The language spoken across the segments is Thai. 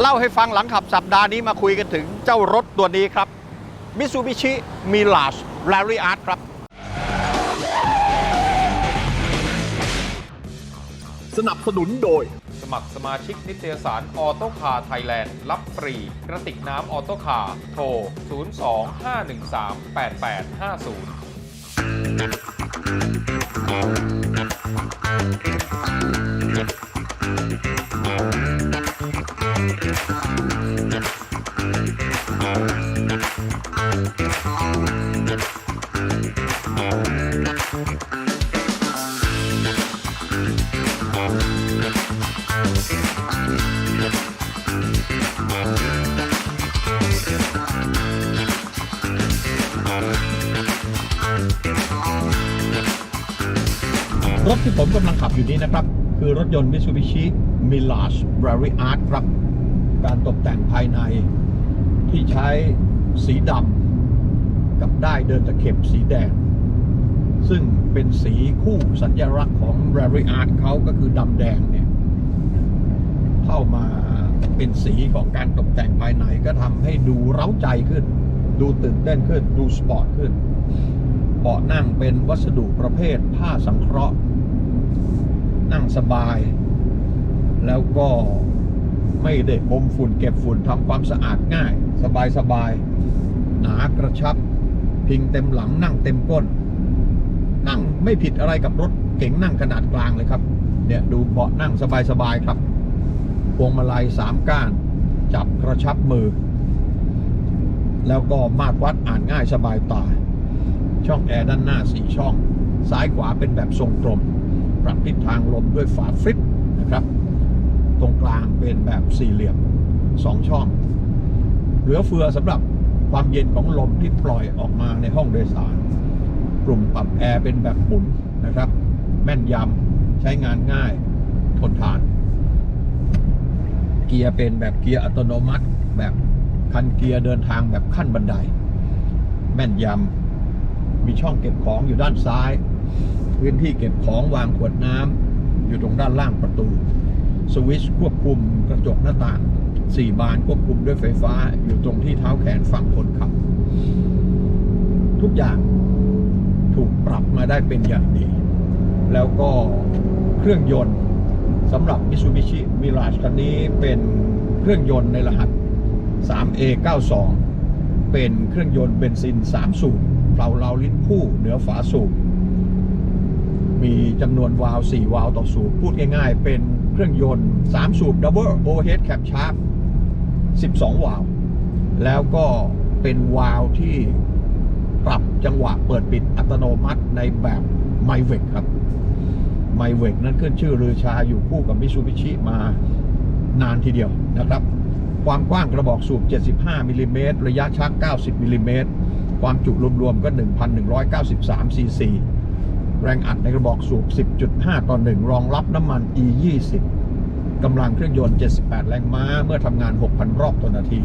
เล่าให้ฟังหลังขับสัปดาห์นี้มาคุยกันถึงเจ้ารถตัวนี้ครับ Mitsubishi Mirage Rally Art ครับสนับสนุนโดย สมัครสมาชิกนิตยสารออโตคาไทยแลนด์ รับฟรี กระติกน้ำออโตคาโทร 02-513-8850 รถที่ผมกำลังขับอยู่นี้นะครับ คือรถยนต์ Mitsubishi Mirage Rally Art ครับ การตกแต่งภายในที่ใช้สีดำกับได้เดินตะเข็บสีแดง ซึ่งเป็นสีคู่สัญลักษณ์ของ Rally Art เขาก็คือดำแดงเนี่ย เข้ามาเป็นสีของการตกแต่งภายในก็ทำให้ดูเร้าใจขึ้น ดูตื่นเต้นขึ้น ดูสปอร์ตขึ้นเบาะนั่งเป็นวัสดุประเภทผ้าสังเคราะห์ นั่งสบาย แล้วก็ไม่ได้อมฝุ่นเก็บฝุ่นทำความสะอาดง่าย สบายสบายหนากระชับ พิงเต็มหลังนั่งเต็มก้น นั่งไม่ผิดอะไรกับรถเก๋งนั่งขนาดกลางเลยครับ เนี่ยดูเบาะนั่งสบายสบายครับพวงมาลัยสามก้าน จับกระชับมือ แล้วก็มาตรวัดอ่านง่ายสบายตา ช่องแอร์ด้านหน้า4ช่อง ซ้ายขวาเป็นแบบทรงกลม ปรับทิศทางลมด้วยฝาฟลิปนะครับ ตรงกลางเป็นแบบสี่เหลี่ยม2ช่อง เหลือเฟือสำหรับความเย็นของลมที่ปล่อยออกมาในห้องโดยสารกลุ่มปรับแอร์เป็นแบบหมุนนะครับ แม่นยำใช้งานง่ายทนทาน เกียร์เป็นแบบเกียร์อัตโนมัติ แบบคันเกียร์เดินทางแบบขั้นบันได แม่นยำมีช่องเก็บของอยู่ด้านซ้าย พื้นที่เก็บของวางขวดน้ำอยู่ตรงด้านล่างประตู สวิตช์ควบคุมกระจกหน้าต่าง 4 บานควบคุมด้วยไฟฟ้าอยู่ตรงที่เท้าแขนฝั่งคนขับ ทุกอย่างถูกปรับมาได้เป็นอย่างดี แล้วก็เครื่องยนต์สำหรับ Mitsubishi Mirage คันนี้เป็นเครื่องยนต์ในรหัส 3A92 เป็นเครื่องยนต์เบนซิน 3 สูบเปล่าเราลิ้นคู่เหนือฝาสูบมีจำนวนวาล์ว4วาล์วต่อสูบพูดง่าย ๆ เป็น เครื่องยนต์ 3 สูบ Double Overhead Cam Sharp 12 วาล์วแล้วก็เป็นวาล์วที่ปรับจังหวะเปิดปิดอัตโนมัติในแบบ m y v e c ครับ m y v e c นั้นขึ้นชื่อลือชาอยู่คู่กับ Mitsubishi มานานทีเดียวนะครับ ความกว้างกระบอกสูบ 75มิลลิเมตรระยะชัก 90มิลลิเมตรความจุรวมๆก็ 1,193ซีซี แรงอัดในกระบอกสูบ 10.5 ต่อ 1 รองรับน้ำมัน E20 กำลังเครื่องยนต์ 78 แรงม้า เมื่อทำงาน 6,000 รอบต่อนาที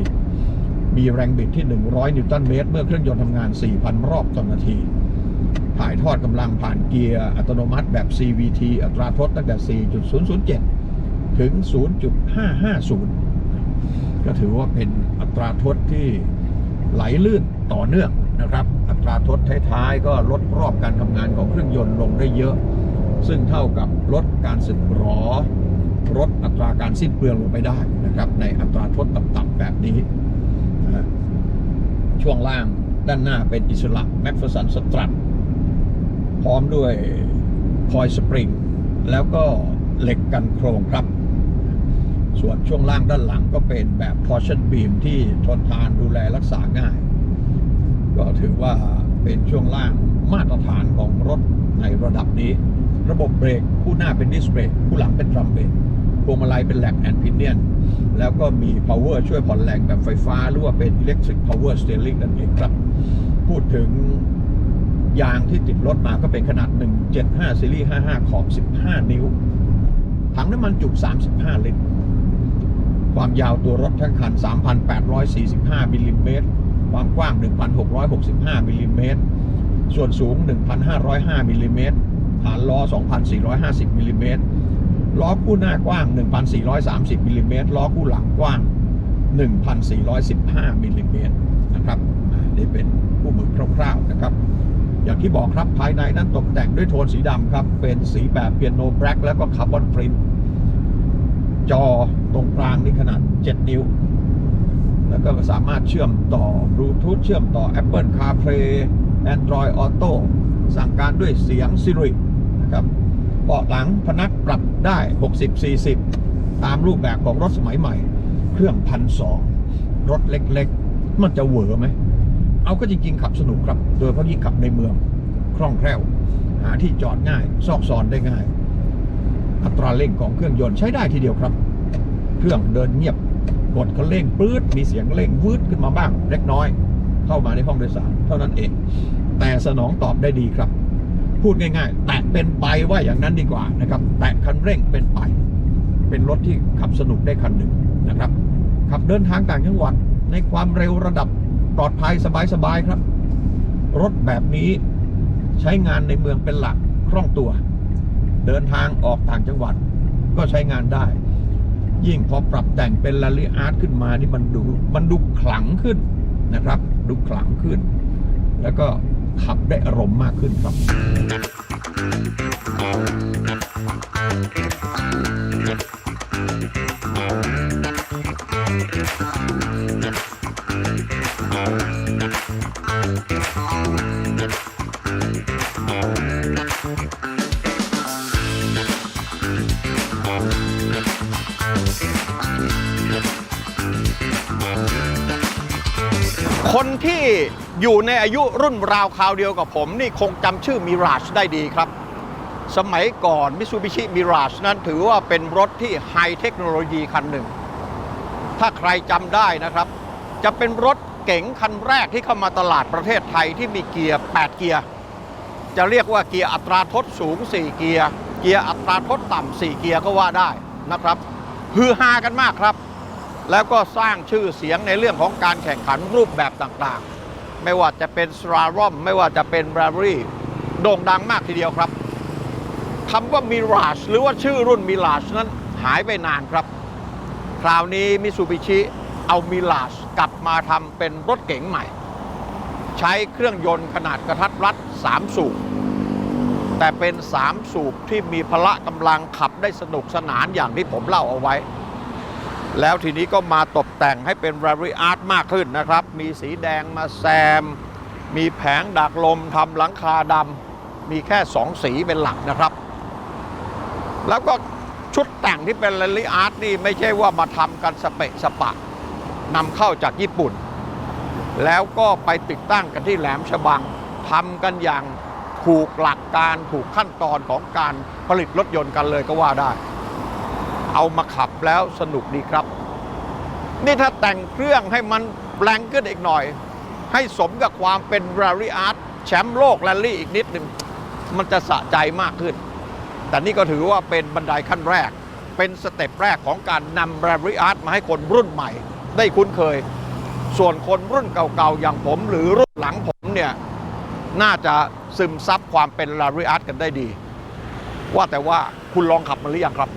มีแรงบิดที่ 100 นิวตันเมตร เมื่อเครื่องยนต์ทำงาน 4,000 รอบต่อนาที ถ่ายทอดกำลังผ่านเกียร์อัตโนมัติแบบ CVT อัตราทดตั้งแต่ 4.007 ถึง 0.550 ก็ถือว่าเป็นอัตราทดที่ไหลลื่นต่อเนื่องนะครับอั ตราทดท้ายๆ ก็ลดรอบการทำงานของเครื่องยนต์ลงได้เยอะ ซึ่งเท่ากับลดการสึกหรอลดอัตราการสิ้นเปลืองลงไปได้นะครับ ในอัตราทดต่ำๆแบบนี้ ช่วงล่างด้านหน้าเป็นอิสระแม็กฟ e สันสตรัทพร้อมด้วยคอยสปริง แล้วก็เหล็กกันโครงครับ ส่วนช่วงล่างด้านหลังก็เป็นแบบ Portion Beam ที่ทนทานดูแลรักษาง่าย ก็ถือว่าเป็นช่วงล่างมาตรฐานของรถในระดับนี้ ระบบเบรกคู่หน้าเป็นดิสเบรกคู่หลังเป็นดรัมเบรกพวงมาลัยเป็นแลกแอนด์พินเนียนแล้วก็มี power ช่วยผ่อนแรงแบบไฟฟ้า หรือว่าเป็น electric power steering นั่นเองครับ พูดถึงยางที่ติดรถมาก็เป็นขนาด 175 ซีรีส์ 55 ขอบ 15 นิ้ว ถังน้ำมันจุ 35 ลิตร ความยาวตัวรถทั้งคัน 3,845 มิลลิเมตร ความกว้าง 1,665มิลลิเมตรส่วนสูง 1,505มิลลิเมตรฐานล้อ 2,450มิลลิเมตรล้อคู่หน้ากว้าง 1,430มิลลิเมตรล้อคู่หลังกว้าง 1,415มิลลิเมตรนะครับอ่านี่เป็นคู่มือคร่าวๆนะครับ อย่างที่บอกครับภายในนั้นตกแต่งด้วยโทนสีดำครับ เป็นสีแบบเปียโนแบล็กแล้วก็คาร์บอนปรินท์จอตรงกลางนี่ขนาด 7 นิ้ว แล้วก็สามารถเชื่อมต่อบลูทูธเชื่อมต่อ Apple CarPlay Android Auto สั่งการด้วยเสียง Siri นะครับเบาะหลังพนักปรับได้ 60-40 ตามรูปแบบของรถสมัยใหม่ เครื่องพันสองรถเล็กๆ มันจะเหวอไหม เอาก็จริง ๆ ขับสนุกครับ โดยเฉพาะยิ่งขับในเมือง คล่องแคล่ว หาที่จอดง่าย ซอกซอนได้ง่าย อัตราเร่งของเครื่องยนต์ใช้ได้ทีเดียวครับ เครื่องเดินเงียบ กดคันเร่งปื๊ดมีเสียงเร่งวืดขึ้นมาบ้าง เล็กน้อย เข้ามาในห้องโดยสาร เท่านั้นเอง แต่สนองตอบได้ดีครับ พูดง่าย ๆ แตะเป็นไปว่าอย่างนั้นดีกว่านะครับ แตะคันเร่งเป็นไป เป็นรถที่ขับสนุกได้คันหนึ่งนะครับ ขับเดินทางต่างจังหวัดในความเร็วระดับปลอดภัยสบายๆครับ รถแบบนี้ใช้งานในเมืองเป็นหลักคล่องตัว เดินทางออกต่างจังหวัดก็ใช้งานได้ ยิ่งพอปรับแต่งเป็นลาลิอาร์ตขึ้นมานี่มันดูมันดูขลังขึ้นนะครับ ดูขลังขึ้น แล้วก็ขับได้อารมณ์มากขึ้นครับคน อยู่ในอายุรุ่นราวคราวเดียวกับผม นี่คงจำชื่อมิราชได้ดีครับ สมัยก่อนมิ t ูบิชิมิราชนั้นถือว่าเป็นรถที่ไฮเทคโนโลยีคันหนึ่ง ถ้าใครจำได้นะครับ จะเป็นรถเก๋งคันแรกที่เข้ามาตลาดประเทศไทยที่มีเกียร์ 8 เกียร์ จะเรียกว่าเกียร์อัตราทดสูง 4 เกียร์ เกียร์อัตราทดต่ำ 4 เกียร์ก็ว่าได้นะครับฮือฮากันมากครับ แล้วก็สร้างชื่อเสียงในเรื่องของการแข่งขันรูปแบบต่างๆ ไม่ว่าจะเป็นสลาร่อมไม่ว่าจะเป็นแบรรี่โด่งดังมากทีเดียวครับคำว่ามิราชหรือว่าชื่อรุ่นมิราชนั้นหายไปนานครับ คราวนี้มิซูบิชิเอามิราชกลับมาทำเป็นรถเก๋งใหม่ ใช้เครื่องยนต์ขนาดกระทัดรัด 3 สูบ แต่เป็น 3 สูบที่มีพละกำลังขับได้สนุกสนานอย่างที่ผมเล่าเอาไว้ แล้วทีนี้ก็มาตกแต่งให้เป็น r a r y Art มากขึ้นนะครับ มีสีแดงมาแซม มีแผงดักลมทำหลังคาดำมีแค่2สีเป็นหลักนะครับ แล้วก็ชุดแต่งที่เป็น r a r y Art นี่ไม่ใช่ว่ามาทำกันสเปะสปะนำเข้าจากญี่ปุ่น แล้วก็ไปติดตั้งกันที่แหลมฉบังทำกันอย่างถูกหลักการถูกขั้นตอนของการผลิตรถยนต์กันเลยก็ว่าได้ เอามาขับแล้วสนุกดีครับ นี่ถ้าแต่งเครื่องให้มันแรงขึ้นอีกหน่อย ให้สมกับความเป็น r a l l y Art แชมป์โลกแรลลี่อีกนิดหนึ่งมันจะสะใจมากขึ้น แต่นี่ก็ถือว่าเป็นบันไดขั้นแรก เป็นสเต็ปแรกของการนำ r a l l y Art มาให้คนรุ่นใหม่ ได้คุ้นเคย ส่วนคนรุ่นเก่าๆ อย่างผมหรือรุ่นหลังผมเนี่ยน่าจะซึมซับความเป็น r a l l y Art กันได้ดี ว่าแต่ว่าคุณลองขับมันหรือยังครับ